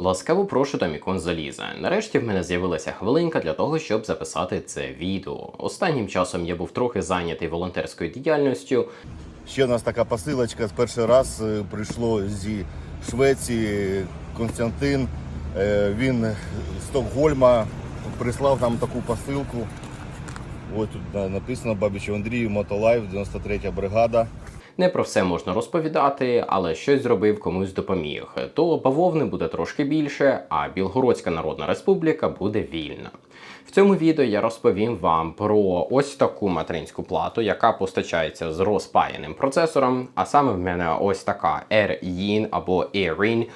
Ласкаво прошу до Мікон Заліза. Нарешті в мене з'явилася хвилинка для того, щоб записати це відео. Останнім часом я був трохи зайнятий волонтерською діяльністю, Ще у нас така посилочка. Перший раз е, прийшло зі Швеції Константин. Е, Він з Стокгольма прислав нам таку посилку. Ось тут на- написано Бабічу Андрію, Мотолайф, 93 бригада. Не про все можна розповідати, але щось зробив комусь допоміг. То бавовни буде трошки більше, а Білгородська Народна Республіка буде вільна. В цьому відео я розповім вам про ось таку материнську плату, яка постачається з розпаяним процесором. А саме в мене ось така AirYin або AirIn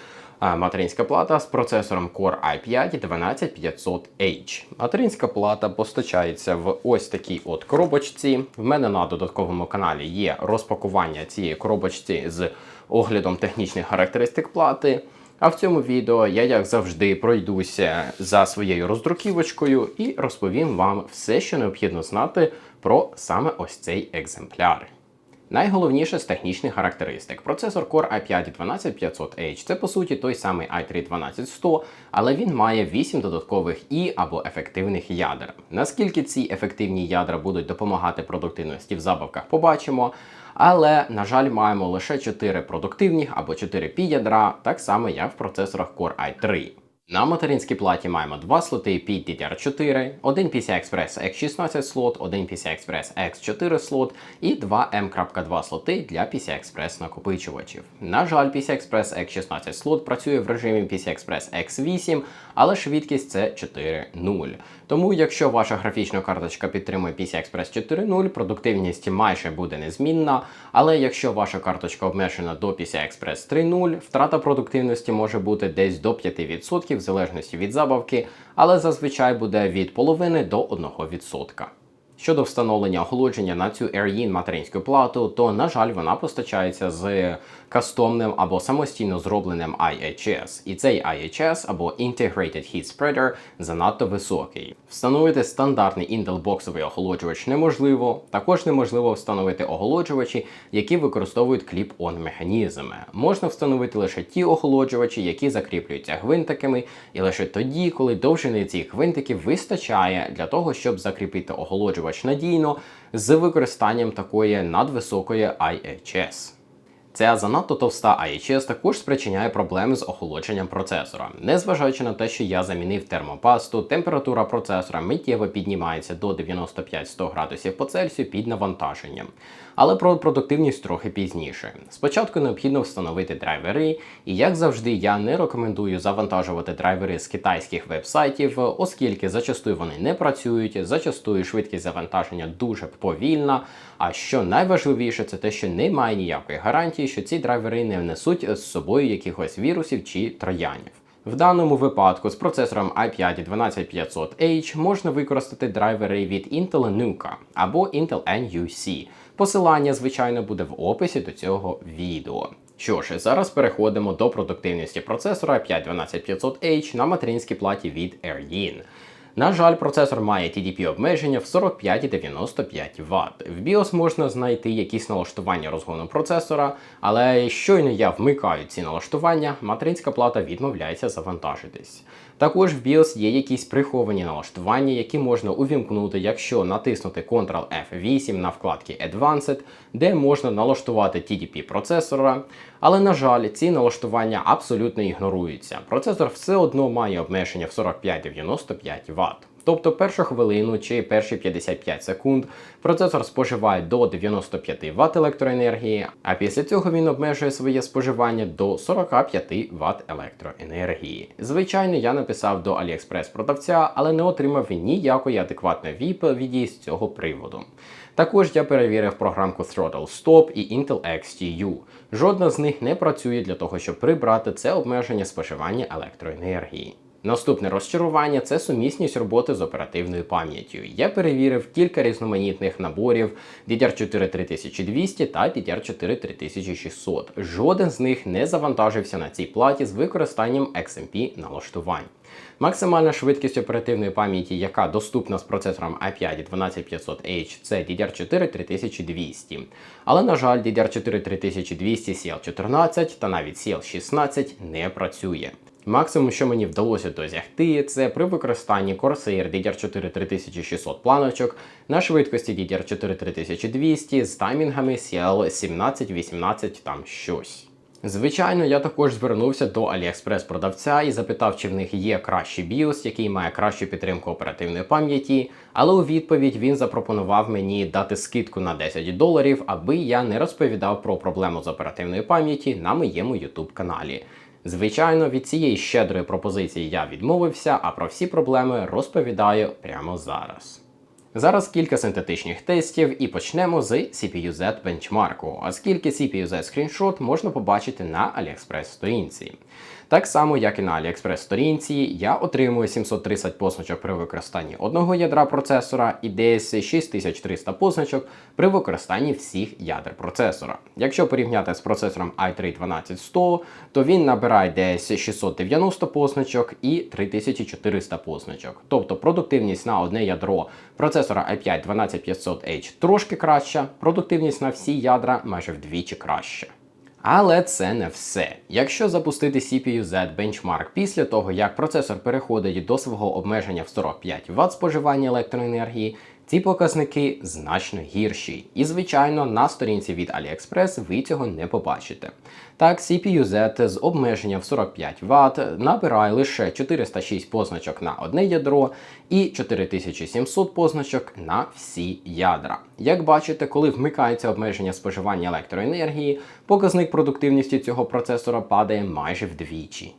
материнська плата з процесором Core i5 12500H. Материнська плата постачається в ось такій от коробочці. В мене на додатковому каналі є розпакування цієї коробочці з оглядом технічних характеристик плати. А в цьому відео я, як завжди, пройдуся за своєю роздруківочкою і розповім вам все, що необхідно знати про саме ось цей екземпляр. Найголовніше з технічних характеристик. Процесор Core i5 12500H це по суті той самий i3 12100, але він має 8 додаткових і або ефективних ядер. Наскільки ці ефективні ядра будуть допомагати продуктивності в забавках, побачимо. Але, на жаль, маємо лише 4 продуктивних або 4 пі ядра, так само як в процесорах Core i3. На материнській платі маємо два слоти під DDR4, один PCI-Express X16 слот, один PCI-Express X4 слот і два M.2 слоти для PCI-Express накопичувачів. На жаль, PCI-Express X16 слот працює в режимі PCI-Express X8, але швидкість це 4.0. Тому, якщо ваша графічна карточка підтримує PCI-Express 4.0, продуктивність майже буде незмінна. Але якщо ваша карточка обмежена до PCI-Express 3.0, втрата продуктивності може бути десь до 5% в залежності від забавки, але зазвичай буде від половини до 1%. Щодо встановлення охолодження на цю AirYin материнську плату, то, на жаль, вона постачається з кастомним або самостійно зробленим IHS. І цей IHS або Integrated Heat Spreader занадто високий. Встановити стандартний Intel боксовий охолоджувач неможливо. Також неможливо встановити охолоджувачі, які використовують кліп-он механізми. Можна встановити лише ті охолоджувачі, які закріплюються гвинтиками, і лише тоді, коли довжини цих гвинтиків вистачає для того, щоб закріпити охолоджувач надійно з використанням такої надвисокої IHS. Ця занадто товста IHS також спричиняє проблеми з охолодженням процесора. Незважаючи на те, що я замінив термопасту, температура процесора миттєво піднімається до 95-100 градусів по Цельсію під навантаженням. Але про продуктивність трохи пізніше. Спочатку необхідно встановити драйвери, і як завжди, я не рекомендую завантажувати драйвери з китайських вебсайтів, оскільки зачастую вони не працюють, зачастую швидкість завантаження дуже повільна. А що найважливіше, це те, що немає ніякої гарантії, що ці драйвери не внесуть з собою якихось вірусів чи троянів. В даному випадку з процесором i5 12500H можна використати драйвери від Intel Nuka або Intel NUC. Посилання, звичайно, буде в описі до цього відео. Що ж, зараз переходимо до продуктивності процесора i5 12500H на материнській платі від AirYin. На жаль, процесор має TDP обмеження в 45,95 Вт. В BIOS можна знайти якісь налаштування розгону процесора, але щойно я вмикаю ці налаштування, материнська плата відмовляється завантажитись. Також в BIOS є якісь приховані налаштування, які можна увімкнути, якщо натиснути Ctrl-F8 на вкладці Advanced, де можна налаштувати TDP процесора. Але, на жаль, ці налаштування абсолютно ігноруються. Процесор все одно має обмеження в 45-95 Вт. Тобто першу хвилину чи перші 55 секунд процесор споживає до 95 Вт електроенергії, а після цього він обмежує своє споживання до 45 Вт електроенергії. Звичайно, я написав до AliExpress продавця, але не отримав ніякої адекватної відповіді з цього приводу. Також я перевірив програмку Throttle Stop і Intel XTU. Жодна з них не працює для того, щоб прибрати це обмеження споживання електроенергії. Наступне розчарування це сумісність роботи з оперативною пам'яттю. Я перевірив кілька різноманітних наборів DDR4 3200 та DDR4 3600. Жоден з них не завантажився на цій платі з використанням XMP налаштувань. Максимальна швидкість оперативної пам'яті, яка доступна з процесором i5 12500H, це DDR4 3200. Але, на жаль, DDR4 3200 CL14 та навіть CL16 не працює. Максимум, що мені вдалося досягти, це при використанні Corsair DDR4 3600 планочок на швидкості DDR4 3200 з таймінгами CL 17, 18 там щось. Звичайно, я також звернувся до AliExpress продавця і запитав, чи в них є кращий BIOS, який має кращу підтримку оперативної пам'яті, але у відповідь він запропонував мені дати скидку на 10 доларів, аби я не розповідав про проблему з оперативної пам'яті на моєму YouTube каналі. Звичайно, від цієї щедрої пропозиції я відмовився, а про всі проблеми розповідаю прямо зараз. Зараз кілька синтетичних тестів і почнемо з CPU-Z бенчмарку, оскільки CPU-Z скріншот можна побачити на AliExpress сторінці. Так само, як і на AliExpress сторінці, я отримую 730 позначок при використанні одного ядра процесора і десь 6300 позначок при використанні всіх ядер процесора. Якщо порівняти з процесором i3 12100, то він набирає десь 690 позначок і 3400 позначок. Тобто продуктивність на одне ядро процесора i5 12500H трошки краща, продуктивність на всі ядра майже вдвічі краща. Але це не все. Якщо запустити CPU-Z Benchmark після того, як процесор переходить до свого обмеження в 45 Вт споживання електроенергії, ці показники значно гірші. І, звичайно, на сторінці від AliExpress ви цього не побачите. Так, CPU-Z з обмеженням в 45 Вт набирає лише 406 позначок на одне ядро і 4700 позначок на всі ядра. Як бачите, коли вмикається обмеження споживання електроенергії, показник продуктивності цього процесора падає майже вдвічі.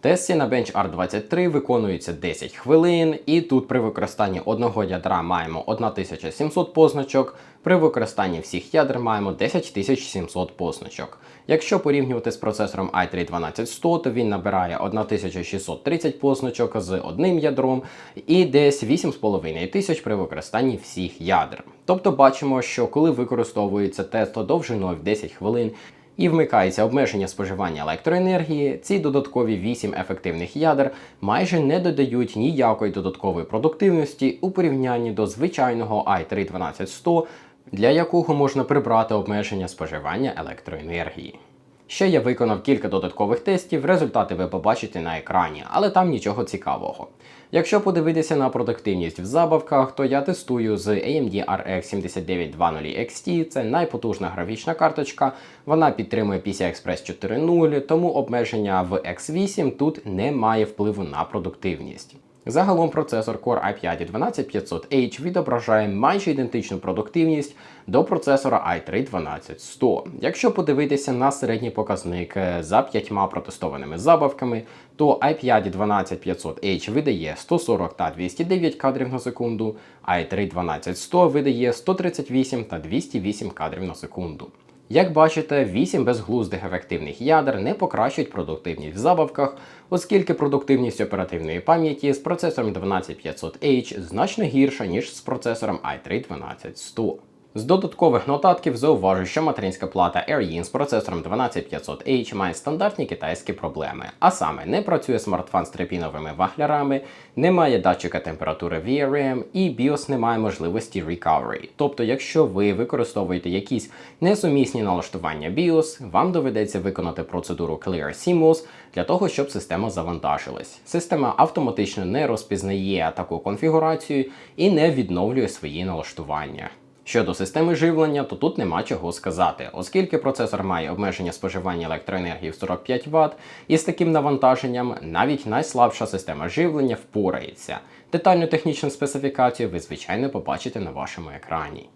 Тесті на Bench R23 виконуються 10 хвилин, і тут при використанні одного ядра маємо 1700 позначок, при використанні всіх ядер маємо 10700 позначок. Якщо порівнювати з процесором i3 12100, то він набирає 1630 позначок з одним ядром і десь 8500 при використанні всіх ядер. Тобто бачимо, що коли використовується тест довжиною в 10 хвилин, і вмикається обмеження споживання електроенергії, ці додаткові 8 ефективних ядер майже не додають ніякої додаткової продуктивності у порівнянні до звичайного i3 12100, для якого можна прибрати обмеження споживання електроенергії. Ще я виконав кілька додаткових тестів, результати ви побачите на екрані, але там нічого цікавого. Якщо подивитися на продуктивність в забавках, то я тестую з AMD RX 7920 XT, це найпотужна графічна карточка, вона підтримує PCI-Express 4.0, тому обмеження в X8 тут не має впливу на продуктивність. Загалом процесор Core i5 12500H відображає майже ідентичну продуктивність до процесора i3 12100. Якщо подивитися на середній показник е, за п'ятьма протестованими забавками, то i5 12500H видає 140 та 209 кадрів на секунду, i3 12100 видає 138 та 208 кадрів на секунду. Як бачите, 8 безглуздих ефективних ядер не покращують продуктивність в забавках, оскільки продуктивність оперативної пам'яті з процесором 12500H значно гірша, ніж з процесором i3 12100. З додаткових нотатків зауважу, що материнська плата AirYin з процесором 12500H має стандартні китайські проблеми, а саме не працює смартфон з трипіновими ваглярами, немає датчика температури VRM і BIOS не має можливості recovery. Тобто, якщо ви використовуєте якісь несумісні налаштування BIOS, вам доведеться виконати процедуру Clear CMOS для того, щоб система завантажилась. Система автоматично не розпізнає таку конфігурацію і не відновлює свої налаштування. Щодо системи живлення, то тут нема чого сказати, оскільки процесор має обмеження споживання електроенергії в 45 Вт, і з таким навантаженням навіть найслабша система живлення впорається. Детальну технічну специфікацію ви, звичайно, побачите на вашому екрані.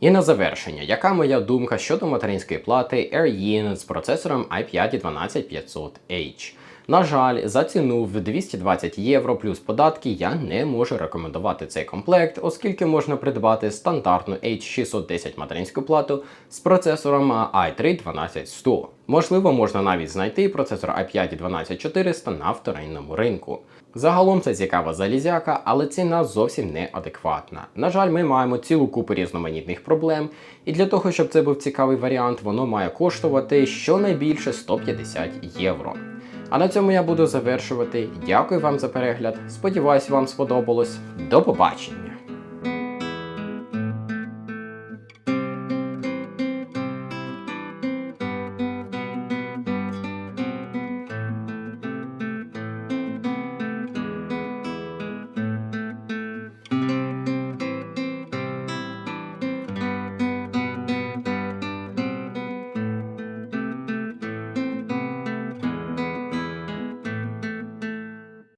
І на завершення, яка моя думка щодо материнської плати AirYin з процесором i5 12500H? На жаль, за ціну в 220 євро плюс податки я не можу рекомендувати цей комплект, оскільки можна придбати стандартну H610 материнську плату з процесором i3 12100. Можливо, можна навіть знайти процесор i5 12400 на вторинному ринку. Загалом це цікава залізяка, але ціна зовсім не адекватна. На жаль, ми маємо цілу купу різноманітних проблем, і для того, щоб це був цікавий варіант, воно має коштувати щонайбільше 150 євро. А на цьому я буду завершувати. Дякую вам за перегляд. Сподіваюсь, вам сподобалось. До побачення!